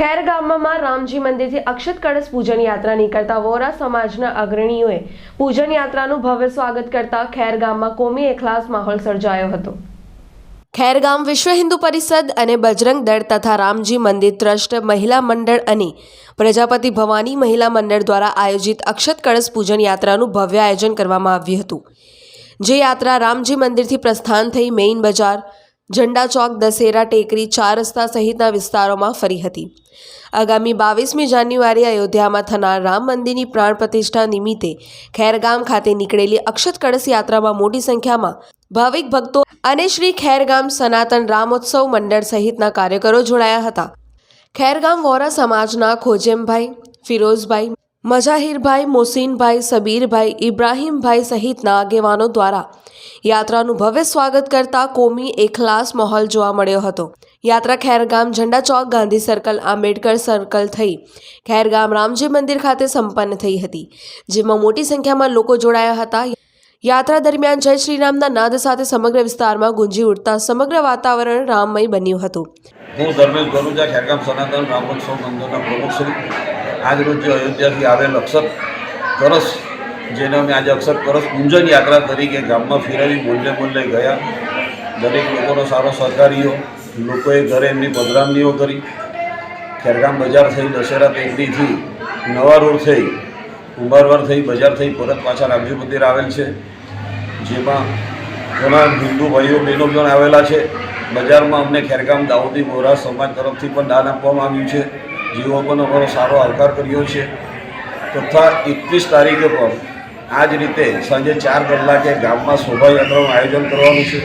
ખેર ગામમાં રામજી મંદિરથી અક્ષત કળશ પૂજન યાત્રા નીકળતા વોરા સમાજના અગ્રણીઓએ પૂજન યાત્રાનું ભવ્ય સ્વાગત કરતા ખેર ગામમાં કોમી એખલાસ માહોલ સર્જાયો હતો. ખેરગામ વિશ્વ હિન્દુ પરિષદ અને બજરંગ દળ તથા રામજી મંદિર ટ્રસ્ટ મહિલા મંડળ અને પ્રજાપતિ ભવાની મહિલા મંડળ દ્વારા આયોજિત અક્ષત કળશ પૂજન યાત્રાનું ભવ્ય આયોજન કરવામાં આવ્યું હતું. જે યાત્રા રામજી મંદિરથી પ્રસ્થાન થઈ મેઇન બજાર ઝંડા ચોક, દશેરા ટેકરી, ચાર રસ્તા સહિતના વિસ્તારોમાં ફરી હતી. આગામી બાવીસમી જાન્યુઆરી અયોધ્યામાં થનાર રામ મંદિરની પ્રાણ પ્રતિષ્ઠા નિમિત્તે ખેરગામ ખાતે નીકળેલી અક્ષત કળશ યાત્રામાં મોટી સંખ્યામાં ભાવિક ભક્તો અને શ્રી ખેરગામ સનાતન રામોત્સવ મંડળ સહિતના કાર્યકરો જોડાયા હતા. ખેરગામ વોરા સમાજના ખોજેમભાઈ, ફિરોઝભાઈ મજાહિરભાઈ, મોસીનભાઈ, સબીરભાઈ, ઇબ્રાહીમભાઈ સહિતના આગેવાનો દ્વારા યાત્રાનું ભવ્ય સ્વાગત કરતા કોમી એખલાસ માહોલ જોવા મળ્યો હતો. યાત્રા ખેરગામ ઝંડા ચોક ગાંધી સર્કલ આંબેડકર સર્કલ થઈ ખેરગામ રામજી મંદિર ખાતે સંપન્ન થઈ હતી, જેમાં મોટી સંખ્યામાં લોકો જોડાયા હતા. યાત્રા દરમિયાન જય શ્રીરામના નાદ સાથે સમગ્ર વિસ્તારમાં ગુંજી ઉઠતા સમગ્ર વાતાવરણ રામમય બન્યું હતું. હું ધર્મેશ ગરુજા ખેરગામ સનાતન રામોત્સવ મંદિરના પ્રમુખ શ્રી. આજ રોજ જે અયોધ્યાથી આવેલ અક્ષર કરસ જેને અમે આજે અક્ષર કરસ પૂજન યાત્રા તરીકે ગામમાં ફેરવી બોલલે બોલલે ગયા. દરેક લોકોનો સારો સહકારીઓ લોકોએ ઘરે એમની પધરામણીઓ કરી. ખેરગામ બજાર થઈ, દશેરા ટેકરીથી નવા રોડ થઈ, કુંભારવાર થઈ, બજાર થઈ, પરત પાછા રામજી મંદિર આવેલ છે. જેમાં ઘણા હિન્દુ ભાઈઓ, બહેનો પણ આવેલા છે. બજારમાં અમને ખેરગામ દાઉદી મોરા સમાજ તરફથી પણ દાન આપવામાં આવ્યું છે. જેઓ પણ સારો આવકાર કર્યો છે. તથા એકવીસ તારીખે પણ આ જ રીતે સાંજે ચાર કલાકે ગામમાં શોભાયાત્રાનું આયોજન કરવાનું છે,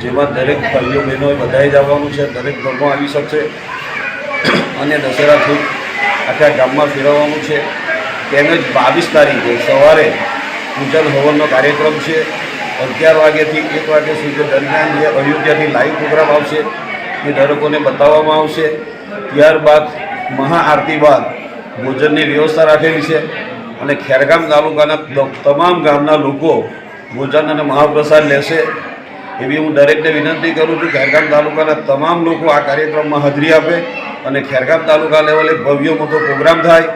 જેમાં દરેક ભાઈઓ બહેનોએ બધાએ જ આવવાનું છે, દરેક ધર્મો આવી શકશે. અને દશેરાથી આખા ગામમાં ફેરવવાનું છે. તેમજ બાવીસ તારીખે સવારે પૂજન હવનનો કાર્યક્રમ છે. અગિયાર વાગ્યાથી એક વાગ્યા સુધી દરમિયાન જે અયોધ્યાથી લાઈવ પ્રોગ્રામ આવશે, એ દરેકોને બતાવવામાં આવશે. ત્યારબાદ મહાઆરતી બાદ ભોજનની વ્યવસ્થા રાખેલી છે અને ખેરગામ તાલુકાના તમામ ગામના લોકો ભોજન અને મહાપ્રસાદ લેશે એવી હું દરેકને વિનંતી કરું છું. ખેરગામ તાલુકાના તમામ લોકો આ કાર્યક્રમમાં હાજરી આપે અને ખેરગામ તાલુકા લેવલે ભવ્ય મોટો પ્રોગ્રામ થાય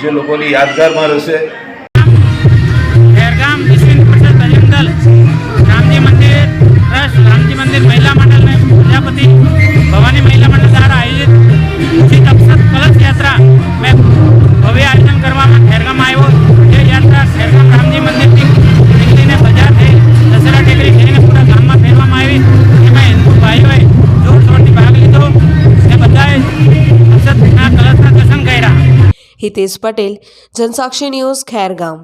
જે લોકોની યાદગારમાં રહેશે. રામજી મંદિર ટ્રસ્ટ રામજી મંદિર મહિલા મંડળ પ્રજાપતિ હિતેશ પટેલ જનસાક્ષી ન્યૂઝ ખેરગામ.